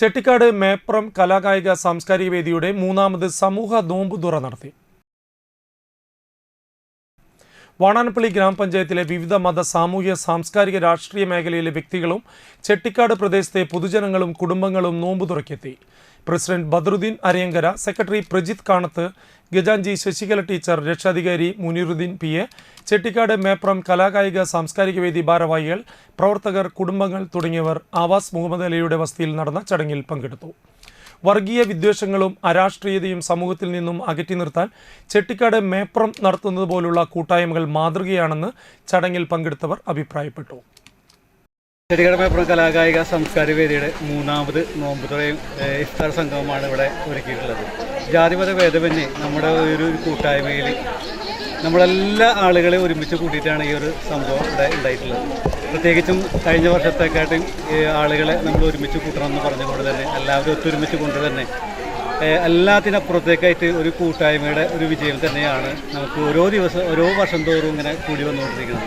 ചെട്ടിക്കാട് മേപ്രം കലാകായിക സാംസ്കാരിക വേദിയുടെ മൂന്നാമത് സമൂഹ നോമ്പുതുറ നടത്തി. വാണാനപ്പള്ളി ഗ്രാമപഞ്ചായത്തിലെ വിവിധ മത സാമൂഹ്യ സാംസ്കാരിക രാഷ്ട്രീയ മേഖലയിലെ വ്യക്തികളും ചെട്ടിക്കാട് പ്രദേശത്തെ പൊതുജനങ്ങളും കുടുംബങ്ങളും നോമ്പു തുറക്കെത്തി. പ്രസിഡന്റ് ബദറുദ്ദീൻ അരിയങ്കര സെക്രട്ടറി പ്രജിത് കാണത്ത് ഗജാൻജി ശശികല ടീച്ചർ രക്ഷാധികാരി മുനീറുദ്ദീൻ പി എ ചെട്ടിക്കാട് മേപ്രം കലാകായിക സാംസ്കാരിക വേദി ഭാരവാഹികൾ പ്രവർത്തകർ കുടുംബങ്ങൾ തുടങ്ങിയവർ ആവാസ് മുഹമ്മദ് അലിയുടെ വസതിയിൽ നടന്ന ചടങ്ങിൽ പങ്കെടുത്തു. വർഗീയ വിദ്വേഷങ്ങളും അരാഷ്ട്രീയതയും സമൂഹത്തിൽ നിന്നും അകറ്റി നിർത്താൻ ചെട്ടിക്കാട് മേപ്രം നടത്തുന്നത് പോലുള്ള കൂട്ടായ്മകൾ മാതൃകയാണെന്ന് ചടങ്ങിൽ പങ്കെടുത്തവർ അഭിപ്രായപ്പെട്ടു. ചെടികടമപ്പുറം കലാകായിക സാംസ്കാരിക വേദിയുടെ മൂന്നാമത് നോമ്പുതുറയും ഇഫ്താർ സംഗമമാണ് ഇവിടെ ഒരുക്കിയിട്ടുള്ളത്. ജാതിമത ഭേദമന്യേ നമ്മുടെ ഒരു കൂട്ടായ്മയിൽ നമ്മളെല്ലാ ആളുകളെയും ഒരുമിച്ച് കൂട്ടിയിട്ടാണ് ഈ ഒരു സംഭവം ഇവിടെ ഉണ്ടായിട്ടുള്ളത്. പ്രത്യേകിച്ചും കഴിഞ്ഞ വർഷത്തെക്കാട്ടും ആളുകളെ നമ്മൾ ഒരുമിച്ച് കൂട്ടണം എന്ന് പറഞ്ഞുകൊണ്ട് തന്നെ എല്ലാവരും ഒത്തൊരുമിച്ച് കൊണ്ട് തന്നെ എല്ലാത്തിനപ്പുറത്തേക്കായിട്ട് ഒരു കൂട്ടായ്മയുടെ ഒരു വിജയം തന്നെയാണ് നമുക്ക് ഓരോ ദിവസം ഓരോ വർഷം തോറും ഇങ്ങനെ കൂടി വന്നുകൊണ്ടിരിക്കുന്നത്.